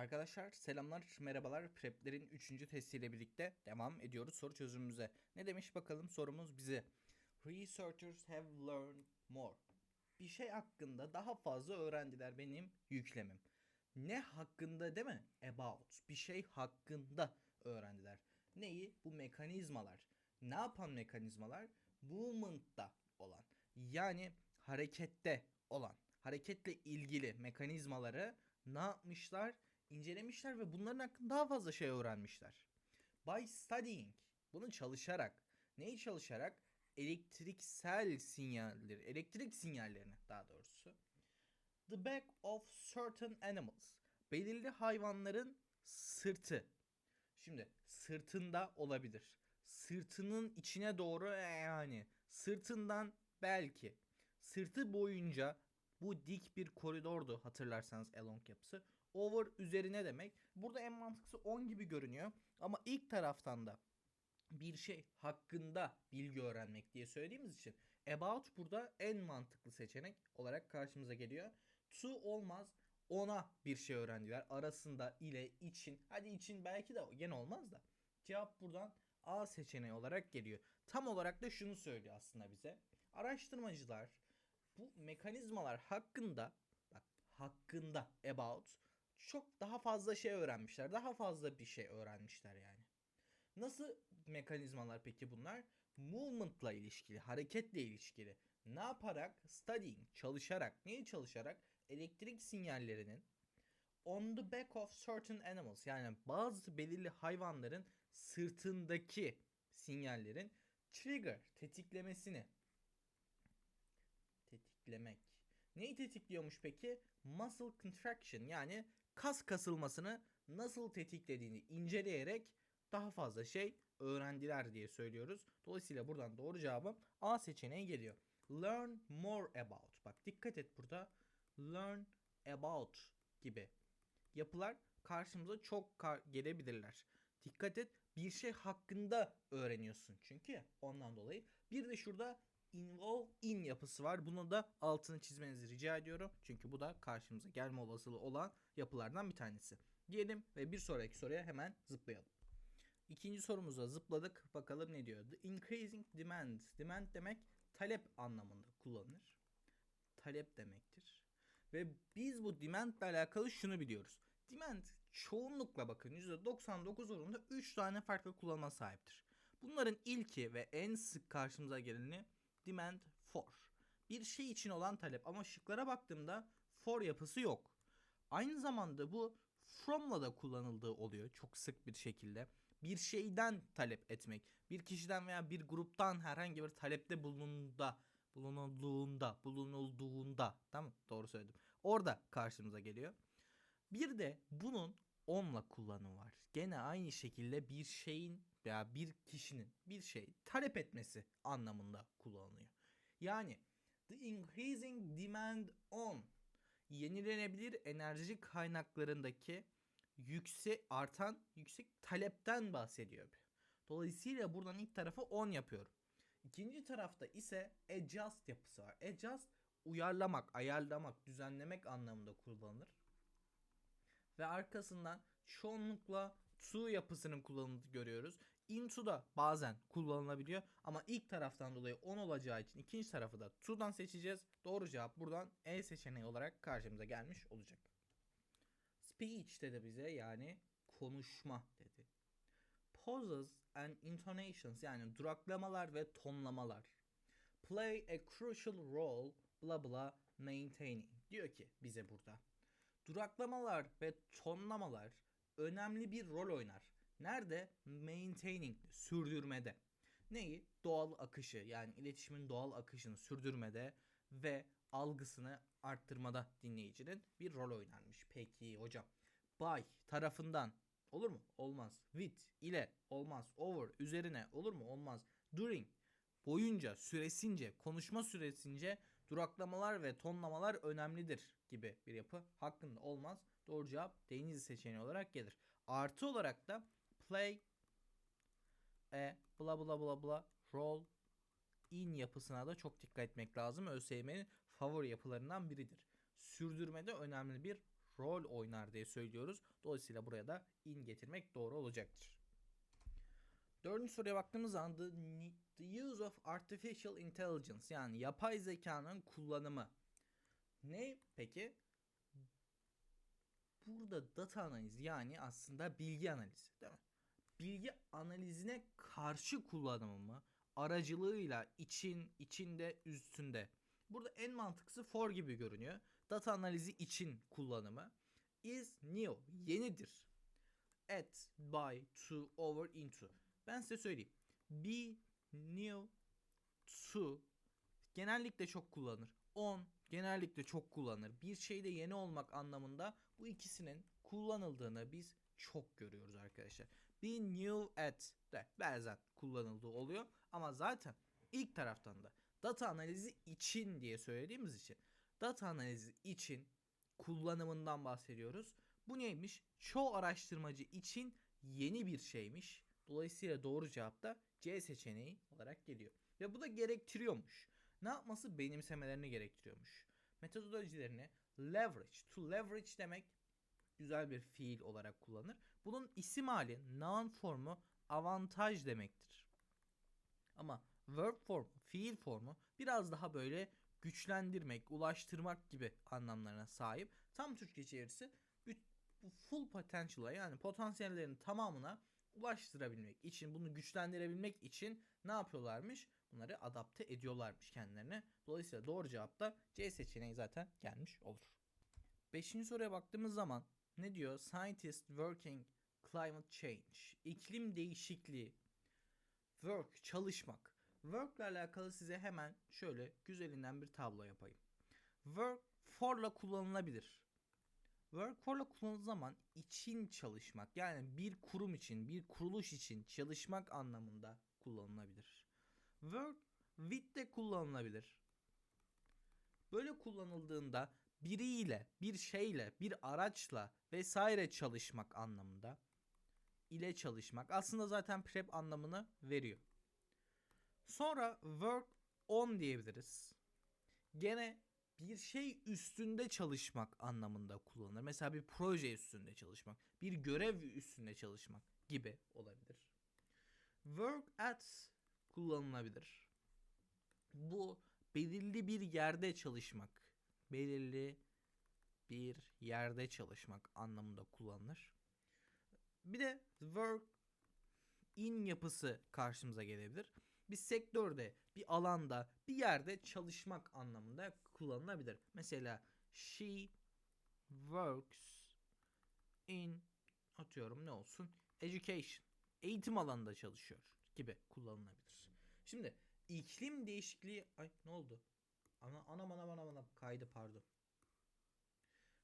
Arkadaşlar selamlar, merhabalar. Preplerin 3. testiyle birlikte devam ediyoruz soru çözümümüze. Ne demiş bakalım sorumuz bize. Researchers have learned more. Bir şey hakkında daha fazla öğrendiler benim yüklemim. Ne hakkında değil mi? About. Bir şey hakkında öğrendiler. Neyi? Bu mekanizmalar. Ne yapan mekanizmalar? Movement'ta olan. Yani harekette olan. Hareketle ilgili mekanizmaları ne yapmışlar? İncelemişler ve bunların hakkında daha fazla şey öğrenmişler. By studying. Bunu çalışarak. Neyi çalışarak? Elektriksel sinyalleri, elektrik sinyallerini daha doğrusu. The back of certain animals. Belirli hayvanların sırtı. Şimdi sırtında olabilir. Sırtının içine doğru yani sırtından belki. Sırtı boyunca bu dik bir koridordu hatırlarsanız along yapısı. Over üzerine demek. Burada en mantıklısı 10 gibi görünüyor. Ama ilk taraftan da bir şey hakkında bilgi öğrenmek diye söylediğimiz için about burada en mantıklı seçenek olarak karşımıza geliyor. To olmaz ona bir şey öğrendiler. Arasında ile için. Hadi için belki de gene olmaz da. Cevap buradan A seçeneği olarak geliyor. Tam olarak da şunu söylüyor aslında bize. Araştırmacılar bu mekanizmalar hakkında bak hakkında about çok daha fazla şey öğrenmişler. Daha fazla bir şey öğrenmişler yani. Nasıl mekanizmalar peki bunlar? Movement'la ilişkili, hareketle ilişkili. Ne yaparak? Studying, çalışarak. Neyi çalışarak? Elektrik sinyallerinin on the back of certain animals yani bazı belirli hayvanların sırtındaki sinyallerin trigger tetiklemesini tetiklemek. Neyi tetikliyormuş peki? Muscle contraction yani kas kasılmasını nasıl tetiklediğini inceleyerek daha fazla şey öğrendiler diye söylüyoruz. Dolayısıyla buradan doğru cevabım A seçeneği geliyor. Learn more about. Bak dikkat et burada. Learn about gibi yapılar karşımıza çok kar- gelebilirler. Dikkat et bir şey hakkında öğreniyorsun çünkü ondan dolayı. Bir de şurada involve in yapısı var. Bunu da altını çizmenizi rica ediyorum. Çünkü bu da karşımıza gelme olasılığı olan yapılardan bir tanesi. Diyelim ve bir sonraki soruya hemen zıplayalım. İkinci sorumuza zıpladık. Bakalım ne diyor? The increasing demand. Demand demek talep anlamında kullanılır. Talep demektir. Ve biz bu demand ile alakalı şunu biliyoruz. Demand çoğunlukla bakın %99 oranında 3 tane farklı kullanıma sahiptir. Bunların ilki ve en sık karşımıza geleni demand for. Bir şey için olan talep ama şıklara baktığımda for yapısı yok. Aynı zamanda bu from'la da kullanıldığı oluyor çok sık bir şekilde. Bir şeyden talep etmek, bir kişiden veya bir gruptan herhangi bir talepte bulunduğunda, bulunulduğunda, bulunulduğunda, tamam doğru söyledim. Orada karşımıza geliyor. Bir de bunun onla kullanımı var. Gene aynı şekilde bir şeyin veya bir kişinin bir şey talep etmesi anlamında kullanılıyor. Yani the increasing demand on yenilenebilir enerji kaynaklarındaki yüksek artan yüksek talepten bahsediyor. Dolayısıyla buradan ilk tarafı on yapıyorum. İkinci tarafta ise adjust yapısı var. Adjust uyarlamak, ayarlamak, düzenlemek anlamında kullanılır. Ve arkasından çoğunlukla to yapısının kullanıldığını görüyoruz. Into da bazen kullanılabiliyor ama ilk taraftan dolayı on olacağı için ikinci tarafı da to'dan seçeceğiz. Doğru cevap buradan E seçeneği olarak karşımıza gelmiş olacak. Speech dedi bize yani konuşma dedi. Pauses and intonations yani duraklamalar ve tonlamalar. Play a crucial role bla bla maintaining. Diyor ki bize burada. Duraklamalar ve tonlamalar önemli bir rol oynar. Nerede? Maintaining, sürdürmede. Neyi? Doğal akışı yani iletişimin doğal akışını sürdürmede ve algısını arttırmada dinleyicinin bir rol oynarmış. Peki hocam. By tarafından olur mu? Olmaz. With ile olmaz. Over üzerine olur mu? Olmaz. During boyunca süresince konuşma süresince duraklamalar ve tonlamalar önemlidir gibi bir yapı hakkında olmaz. Doğru cevap Denizli seçeneği olarak gelir. Artı olarak da play e bla bla bla bla role in yapısına da çok dikkat etmek lazım. ÖSYM'nin favori yapılarından biridir. Sürdürmede önemli bir rol oynar diye söylüyoruz. Dolayısıyla buraya da in getirmek doğru olacaktır. Dördüncü soruya baktığımız ni- the use of artificial intelligence yani yapay zekanın kullanımı. Ne peki? Burada data analizi yani aslında bilgi analizi değil mi? Bilgi analizine karşı kullanımı mı? Aracılığıyla için, içinde, üstünde. Burada en mantıklısı for gibi görünüyor. Data analizi için kullanımı. Is new, yenidir. At, by, to, over, into. Ben size söyleyeyim. Be, new, to genellikle çok kullanır. On genellikle çok kullanır. Bir şeyde yeni olmak anlamında bu ikisinin kullanıldığını biz çok görüyoruz arkadaşlar. Be new at de bazen kullanıldığı oluyor ama zaten ilk taraftan da data analizi için diye söylediğimiz için data analizi için kullanımından bahsediyoruz. Bu neymiş? Çoğu araştırmacı için yeni bir şeymiş. Dolayısıyla doğru cevap da C seçeneği olarak geliyor. Ve bu da gerektiriyormuş. Ne yapması? Benimsemelerini gerektiriyormuş. Metodolojilerini leverage, to leverage demek güzel bir fiil olarak kullanır. Bunun isim hali, noun formu avantaj demektir. Ama verb formu, fiil formu biraz daha böyle güçlendirmek, ulaştırmak gibi anlamlarına sahip. Tam Türkçe çevirisi full potential'a yani potansiyellerin tamamına ulaştırabilmek için, bunu güçlendirebilmek için ne yapıyorlarmış? Bunları adapte ediyorlarmış kendilerine. Dolayısıyla doğru cevap da C seçeneği zaten gelmiş olur. Beşinci soruya baktığımız zaman ne diyor? Scientists working climate change. İklim değişikliği. Work, çalışmak. Work ile alakalı size hemen şöyle güzelinden bir tablo yapayım. Work for'la kullanılabilir. Work for'la kullanıldığı zaman için çalışmak yani bir kurum için, bir kuruluş için çalışmak anlamında kullanılabilir. Work with de kullanılabilir. Böyle kullanıldığında biriyle, bir şeyle, bir araçla vesaire çalışmak anlamında ile çalışmak aslında zaten prep anlamını veriyor. Sonra work on diyebiliriz. Gene bir şey üstünde çalışmak anlamında kullanılır. Mesela bir proje üstünde çalışmak, bir görev üstünde çalışmak gibi olabilir. Work at kullanılabilir. Bu belirli bir yerde çalışmak, belirli bir yerde çalışmak anlamında kullanılır. Bir de work in yapısı karşımıza gelebilir. Bir sektörde, bir alanda, bir yerde çalışmak anlamında kullanılabilir. Mesela she works in atıyorum ne olsun? Education. Eğitim alanında çalışıyor gibi kullanılabilir. Şimdi iklim değişikliği ay ne oldu? Ana anam anam anam anam kaydı pardon.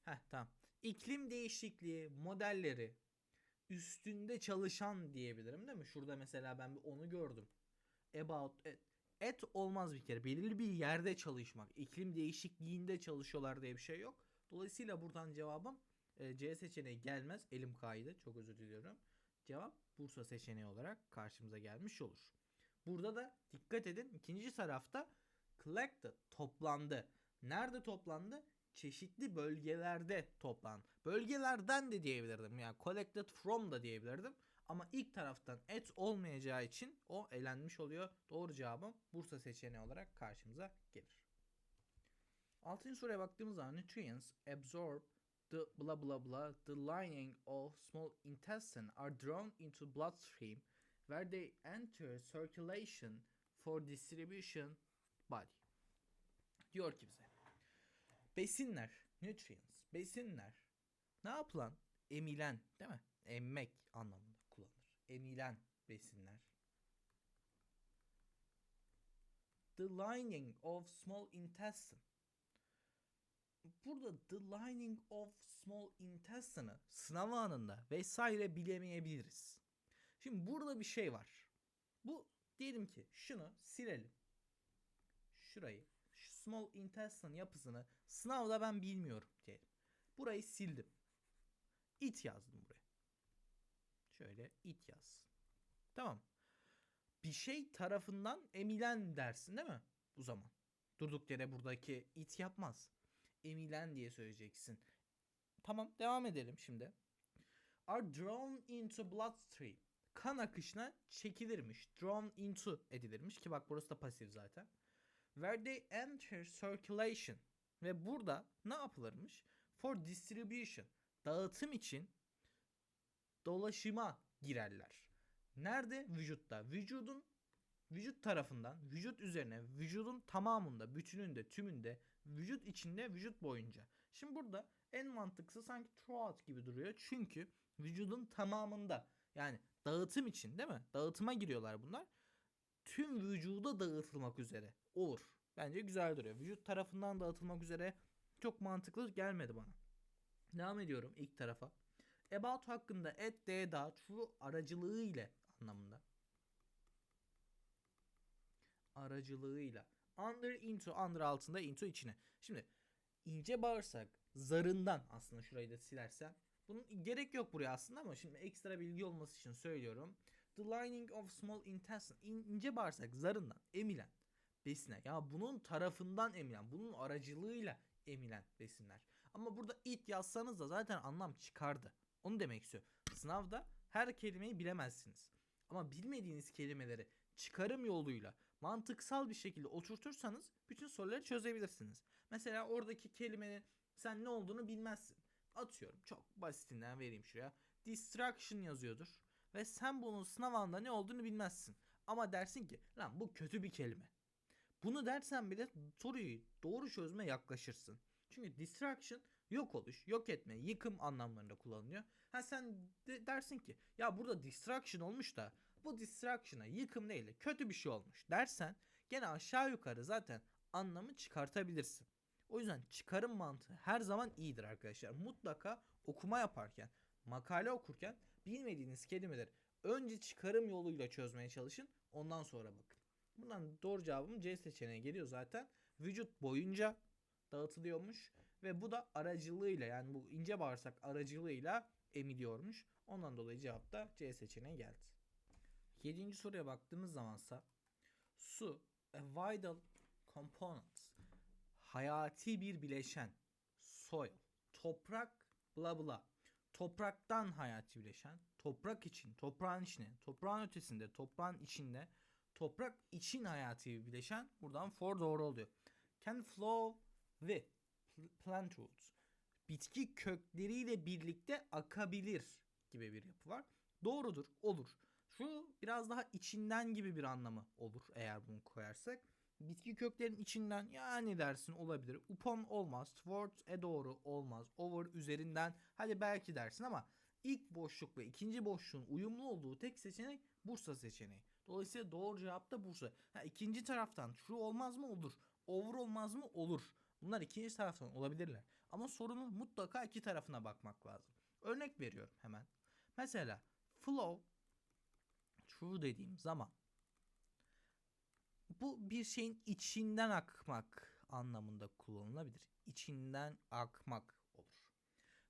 Heh tamam. İklim değişikliği modelleri üstünde çalışan diyebilirim değil mi? Şurada mesela ben bir onu gördüm. About et, et olmaz bir kere. Belirli bir yerde çalışmak. iklim değişikliğinde çalışıyorlar diye bir şey yok. Dolayısıyla buradan cevabım e, C seçeneği gelmez. Elim kaydı. Çok özür diliyorum. Cevap Bursa seçeneği olarak karşımıza gelmiş olur. Burada da dikkat edin ikinci tarafta collected toplandı. Nerede toplandı? Çeşitli bölgelerde toplan. Bölgelerden de diyebilirdim. Yani collected from da diyebilirdim. Ama ilk taraftan et olmayacağı için o elenmiş oluyor. Doğru cevabım Bursa seçeneği olarak karşımıza gelir. Altıncı soruya baktığımız zaman nutrients absorb the blah blah blah the lining of small intestine are drawn into bloodstream where they enter circulation for distribution body. Diyor ki bize. Besinler, nutrients, besinler ne yapılan? Emilen değil mi? Emmek anlamında kullanılır. Emilen besinler. The lining of small intestine. Burada the lining of small intestine'ı sınav anında vesaire bilemeyebiliriz. Şimdi burada bir şey var. Bu diyelim ki şunu silelim. Şurayı şu small intestine yapısını sınavda ben bilmiyorum diyelim. Burayı sildim. It yazdım buraya. Şöyle it yaz. Tamam. Bir şey tarafından emilen dersin değil mi? Bu zaman. Durduk yere buradaki it yapmaz. Emilen diye söyleyeceksin. Tamam devam edelim şimdi. Are drawn into bloodstream. Kan akışına çekilirmiş. Drawn into edilirmiş ki bak burası da pasif zaten. Where they enter circulation. Ve burada ne yapılırmış? For distribution. Dağıtım için dolaşıma girerler. Nerede? Vücutta. Vücudun vücut tarafından, vücut üzerine, vücudun tamamında, bütününde, tümünde, vücut içinde, vücut boyunca. Şimdi burada en mantıklısı sanki throughout gibi duruyor. Çünkü vücudun tamamında yani dağıtım için değil mi? Dağıtıma giriyorlar bunlar. Tüm vücuda dağıtılmak üzere olur. Bence güzel duruyor. Vücut tarafından dağıtılmak üzere çok mantıklı gelmedi bana. Devam ediyorum ilk tarafa. About hakkında at, de, da, true aracılığı ile anlamında. Aracılığıyla. Under, into, under altında, into içine. Şimdi ince bağırsak zarından aslında şurayı da silersem. Bunun gerek yok buraya aslında ama şimdi ekstra bilgi olması için söylüyorum. The lining of small intestine. İn- ince bağırsak zarından emilen besinler. Ya bunun tarafından emilen, bunun aracılığıyla emilen besinler. Ama burada it yazsanız da zaten anlam çıkardı. Onu demek istiyor. Sınavda her kelimeyi bilemezsiniz. Ama bilmediğiniz kelimeleri çıkarım yoluyla mantıksal bir şekilde oturtursanız bütün soruları çözebilirsiniz. Mesela oradaki kelimenin sen ne olduğunu bilmezsin. Atıyorum çok basitinden vereyim şuraya. Distraction yazıyordur. Ve sen bunun sınav anında ne olduğunu bilmezsin. Ama dersin ki lan bu kötü bir kelime. Bunu dersen bile soruyu doğru çözme yaklaşırsın. Çünkü distraction yok oluş, yok etme, yıkım anlamlarında kullanılıyor. Ha sen de dersin ki ya burada distraction olmuş da bu distraction'a yıkım değil de kötü bir şey olmuş dersen gene aşağı yukarı zaten anlamı çıkartabilirsin. O yüzden çıkarım mantığı her zaman iyidir arkadaşlar. Mutlaka okuma yaparken, makale okurken bilmediğiniz kelimeleri önce çıkarım yoluyla çözmeye çalışın. Ondan sonra bakın. Bundan doğru cevabım C seçeneği geliyor zaten. Vücut boyunca dağıtılıyormuş ve bu da aracılığıyla yani bu ince bağırsak aracılığıyla emiliyormuş. Ondan dolayı cevap da C seçeneği geldi. Yedinci soruya baktığımız zamansa su a vital component hayati bir bileşen soil toprak bla bla topraktan hayati bileşen toprak için toprağın içine toprağın ötesinde toprağın içinde toprak için hayati bir bileşen buradan for doğru oluyor. Can flow with pl- plant roots bitki kökleriyle birlikte akabilir gibi bir yapı var. Doğrudur, olur. Şu biraz daha içinden gibi bir anlamı olur eğer bunu koyarsak. Bitki köklerin içinden yani dersin olabilir. Upon olmaz. Towards e doğru olmaz. Over üzerinden hadi belki dersin ama ilk boşluk ve ikinci boşluğun uyumlu olduğu tek seçenek Bursa seçeneği. Dolayısıyla doğru cevap da Bursa. Ha, ikinci taraftan true olmaz mı? Olur. Over olmaz mı? Olur. Bunlar ikinci taraftan olabilirler. Ama sorunun mutlaka iki tarafına bakmak lazım. Örnek veriyorum hemen. Mesela flow true dediğim zaman bu bir şeyin içinden akmak anlamında kullanılabilir. İçinden akmak olur.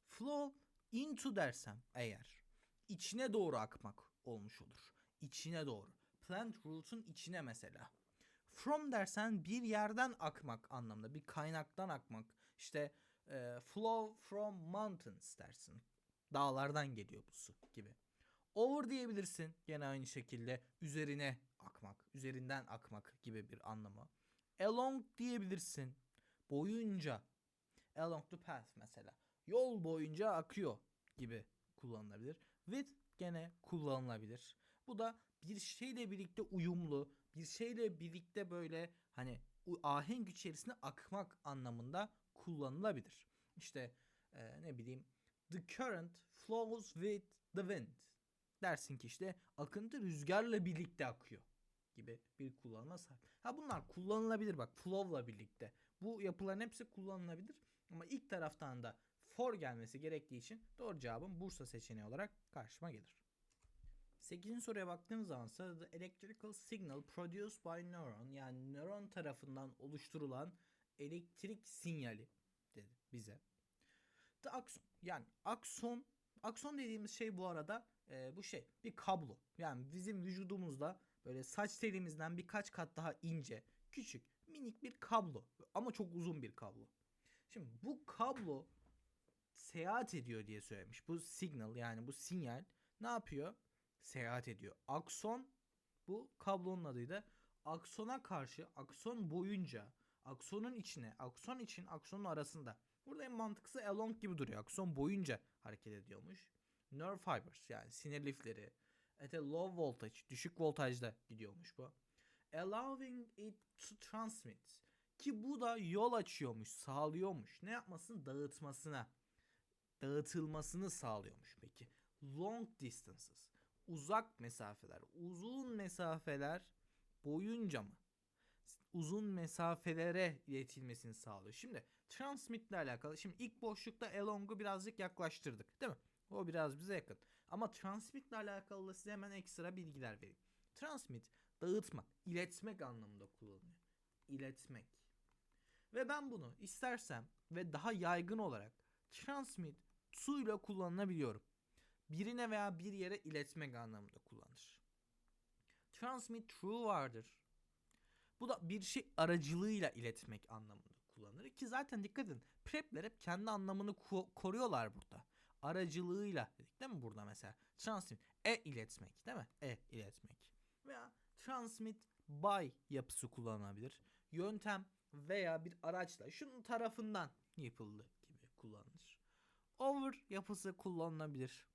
Flow into dersem eğer içine doğru akmak olmuş olur. İçine doğru. Plant root'un içine mesela. From dersen bir yerden akmak anlamında. Bir kaynaktan akmak. İşte e, flow from mountains dersin. Dağlardan geliyor bu su gibi. Over diyebilirsin. Gene aynı şekilde üzerine akmak, üzerinden akmak gibi bir anlamı. Along diyebilirsin. Boyunca. Along the path mesela. Yol boyunca akıyor gibi kullanılabilir. With gene kullanılabilir. Bu da bir şeyle birlikte uyumlu, bir şeyle birlikte böyle hani ahenk içerisinde akmak anlamında kullanılabilir. İşte e, ne bileyim the current flows with the wind. Dersin ki işte akıntı rüzgarla birlikte akıyor gibi bir kullanıma sahip. Ha bunlar kullanılabilir bak flow'la birlikte. Bu yapıların hepsi kullanılabilir ama ilk taraftan da for gelmesi gerektiği için doğru cevabım Bursa seçeneği olarak karşıma gelir. 8. soruya baktığımız zaman ise the electrical signal produced by neuron yani nöron tarafından oluşturulan elektrik sinyali dedi bize. The axon yani akson akson dediğimiz şey bu arada e, bu şey bir kablo. Yani bizim vücudumuzda böyle saç telimizden birkaç kat daha ince, küçük, minik bir kablo ama çok uzun bir kablo. Şimdi bu kablo seyahat ediyor diye söylemiş. Bu signal yani bu sinyal ne yapıyor? Seyahat ediyor. Akson bu kablonun adıydı. Aksona karşı akson boyunca aksonun içine akson için aksonun arasında. Burada en mantıklısı along gibi duruyor. Akson boyunca hareket ediyormuş. Nerve fibers yani sinir lifleri at a low voltage düşük voltajda gidiyormuş bu. Allowing it to transmit ki bu da yol açıyormuş, sağlıyormuş. Ne yapmasını? Dağıtmasına, dağıtılmasını sağlıyormuş peki. Long distances, uzak mesafeler, uzun mesafeler boyunca mı? Uzun mesafelere iletilmesini sağlıyor. Şimdi transmit ile alakalı. Şimdi ilk boşlukta along'u birazcık yaklaştırdık, değil mi? O biraz bize yakın. Ama transmit ile alakalı da size hemen ekstra bilgiler vereyim. Transmit dağıtmak, iletmek anlamında kullanılıyor. İletmek. Ve ben bunu istersem ve daha yaygın olarak transmit to ile kullanılabiliyorum. Birine veya bir yere iletmek anlamında kullanılır. Transmit through vardır. Bu da bir şey aracılığıyla iletmek anlamında kullanılır ki zaten dikkat edin prepler hep kendi anlamını ko- koruyorlar burada. Aracılığıyla dedik değil mi burada mesela? Transmit e iletmek değil mi? E iletmek. Veya transmit by yapısı kullanılabilir. Yöntem veya bir araçla şunun tarafından yapıldı gibi kullanılır. Over yapısı kullanılabilir.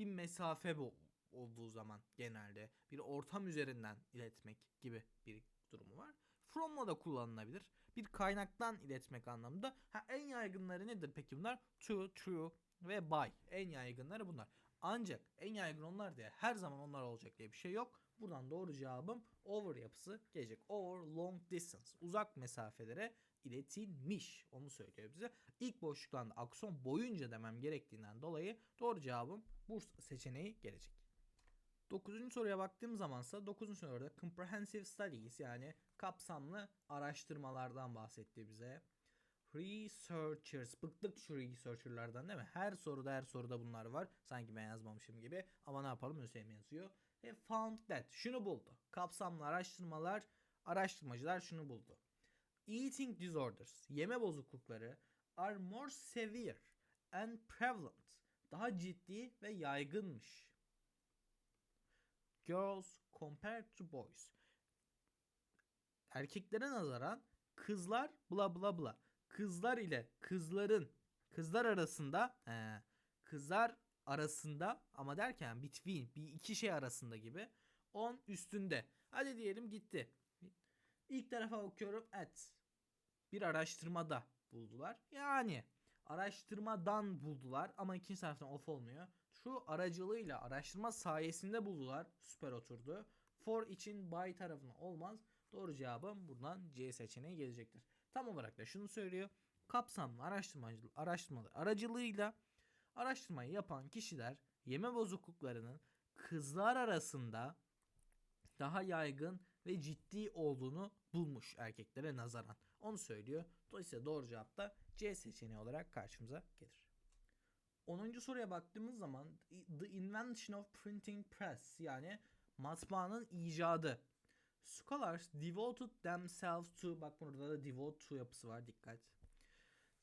Bir mesafe bu olduğu zaman genelde bir ortam üzerinden iletmek gibi bir durumu var. From'la da kullanılabilir. Bir kaynaktan iletmek anlamında. Ha, en yaygınları nedir peki bunlar? To, true ve by. En yaygınları bunlar. Ancak en yaygın onlar diye her zaman onlar olacak diye bir şey yok. Buradan doğru cevabım over yapısı gelecek. Over long distance. Uzak mesafelere iletilmiş. Onu söylüyor bize. İlk boşluktan akson boyunca demem gerektiğinden dolayı doğru cevabım Bursa seçeneği gelecek. 9. soruya baktığım zamansa 9. soruda comprehensive studies yani kapsamlı araştırmalardan bahsetti bize. Researchers. Bıktık şu researcherlardan değil mi? Her soruda her soruda bunlar var. Sanki ben yazmamışım gibi. Ama ne yapalım Hüseyin yazıyor. Ve found that. Şunu buldu. Kapsamlı araştırmalar, araştırmacılar şunu buldu. Eating disorders, yeme bozuklukları are more severe and prevalent. Daha ciddi ve yaygınmış. Girls compared to boys. Erkeklere nazaran kızlar bla bla bla. Kızlar ile kızların kızlar arasında he, kızlar arasında ama derken between bir iki şey arasında gibi 10 üstünde. Hadi diyelim gitti. İlk tarafa bakıyorum at. Bir araştırmada buldular. Yani araştırmadan buldular ama ikinci taraftan off olmuyor. Şu aracılığıyla araştırma sayesinde buldular. Süper oturdu. For için by tarafına olmaz. Doğru cevabım buradan C seçeneği gelecektir. Tam olarak da şunu söylüyor. Kapsamlı araştırmacı, araştırmalar aracılığıyla araştırmayı yapan kişiler yeme bozukluklarının kızlar arasında daha yaygın ve ciddi olduğunu bulmuş erkeklere nazaran. Onu söylüyor. Dolayısıyla doğru cevap da C seçeneği olarak karşımıza gelir. 10. soruya baktığımız zaman The Invention of Printing Press yani matbaanın icadı. Scholars devoted themselves to bak burada da devote to yapısı var dikkat.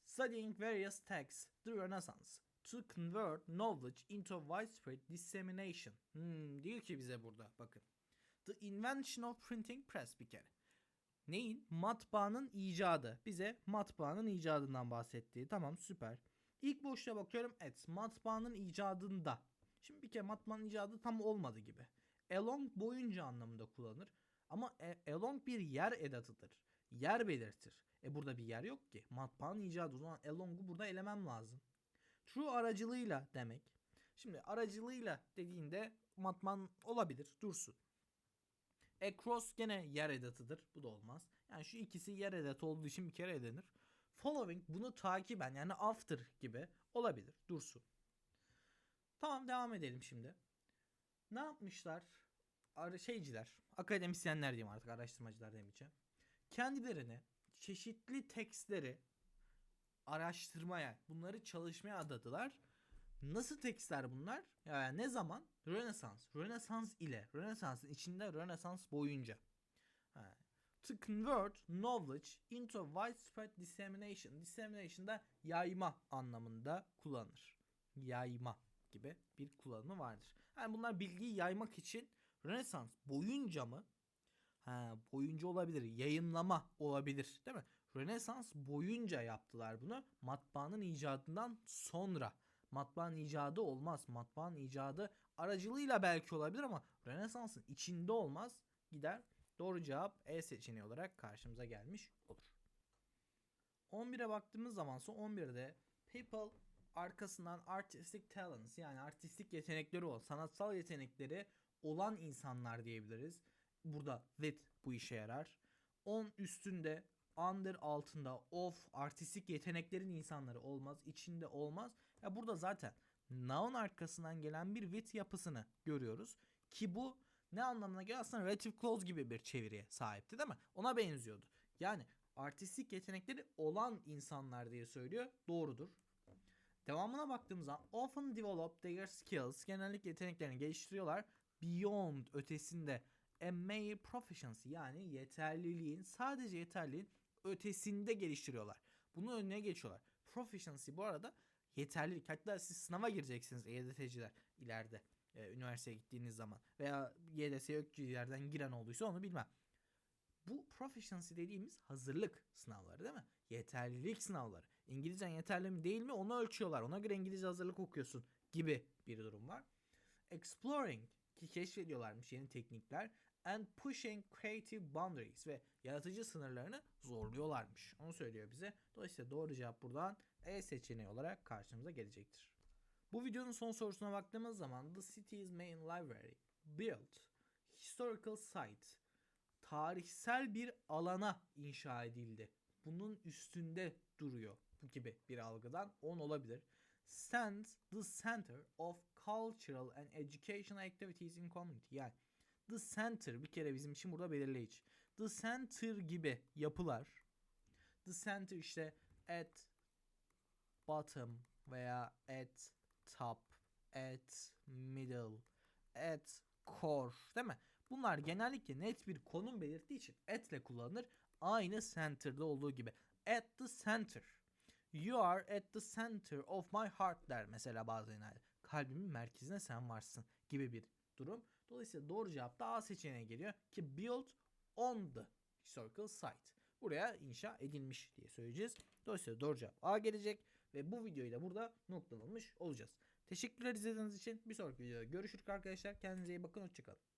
Studying various texts the Renaissance to convert knowledge into widespread dissemination. Hmm, diyor ki bize burada bakın. The invention of printing press bir kere. Neyin? Matbaanın icadı. Bize matbaanın icadından bahsettiği. Tamam süper. İlk boşluğa bakıyorum. Evet matbaanın icadında. Şimdi bir kere matbaanın icadı tam olmadı gibi. Along boyunca anlamında kullanır. Ama e- along bir yer edatıdır. Yer belirtir. E burada bir yer yok ki. Matbaanın icadı. O zaman along'u burada elemem lazım. True aracılığıyla demek. Şimdi aracılığıyla dediğinde matbaan olabilir. Dursun. Across gene yer edatıdır. Bu da olmaz. Yani şu ikisi yer edatı olduğu için bir kere edenir. Following bunu takiben yani after gibi olabilir. Dursun. Tamam devam edelim şimdi. Ne yapmışlar? Ar- şeyciler, akademisyenler diyeyim artık araştırmacılar demeyeceğim. Kendilerine çeşitli tekstleri araştırmaya, bunları çalışmaya adadılar. Nasıl tekstler bunlar? Yani ne zaman? Rönesans. Rönesans ile. Rönesansın içinde Rönesans boyunca. Ha. To convert knowledge into widespread dissemination. Dissemination da yayma anlamında kullanılır. Yayma gibi bir kullanımı vardır. Yani bunlar bilgiyi yaymak için Rönesans boyunca mı? Ha, boyunca olabilir. Yayınlama olabilir, değil mi? Rönesans boyunca yaptılar bunu. Matbaanın icadından sonra. Matbaanın icadı olmaz. Matbaanın icadı aracılığıyla belki olabilir ama Rönesans'ın içinde olmaz. Gider. Doğru cevap E seçeneği olarak karşımıza gelmiş olur. 11'e baktığımız zaman son 11'de people arkasından artistic talents yani artistik yetenekleri olan, sanatsal yetenekleri olan insanlar diyebiliriz. Burada with bu işe yarar. 10 üstünde under altında of artistik yeteneklerin insanları olmaz, içinde olmaz. Ya burada zaten noun arkasından gelen bir with yapısını görüyoruz ki bu ne anlamına geliyor? Aslında relative clause gibi bir çeviriye sahipti değil mi? Ona benziyordu. Yani artistik yetenekleri olan insanlar diye söylüyor. Doğrudur. Devamına baktığımızda often develop their skills genellikle yeteneklerini geliştiriyorlar beyond ötesinde a mere proficiency yani yeterliliğin sadece yeterliliğin ötesinde geliştiriyorlar. Bunun önüne geçiyorlar. Proficiency bu arada yeterlilik. Hatta siz sınava gireceksiniz EYT'ciler ileride e, üniversiteye gittiğiniz zaman veya YDS YÖKçülerden giren olduysa onu bilmem. Bu proficiency dediğimiz hazırlık sınavları değil mi? Yeterlilik sınavları. İngilizcen yeterli mi değil mi onu ölçüyorlar. Ona göre İngilizce hazırlık okuyorsun gibi bir durum var. Exploring ki keşfediyorlarmış yeni teknikler and pushing creative boundaries ve yaratıcı sınırlarını zorluyorlarmış. Onu söylüyor bize. Dolayısıyla doğru cevap buradan E seçeneği olarak karşımıza gelecektir. Bu videonun son sorusuna baktığımız zaman The city's main library built historical site tarihsel bir alana inşa edildi. Bunun üstünde duruyor bu gibi bir algıdan 10 olabilir. Stands the center of cultural and educational activities in community. Yani the center bir kere bizim için burada belirleyici. The center gibi yapılar. The center işte at bottom veya at top, at middle, at core değil mi? Bunlar genellikle net bir konum belirttiği için at ile kullanılır. Aynı center'da olduğu gibi. At the center. You are at the center of my heart der mesela bazı yerlerde. Kalbimin merkezine sen varsın gibi bir durum. Dolayısıyla doğru cevap da A seçeneği geliyor ki built on the historical site. Buraya inşa edilmiş diye söyleyeceğiz. Dolayısıyla doğru cevap A gelecek ve bu videoyu da burada noktalamış olacağız. Teşekkürler izlediğiniz için. Bir sonraki videoda görüşürüz arkadaşlar. Kendinize iyi bakın. Hoşçakalın.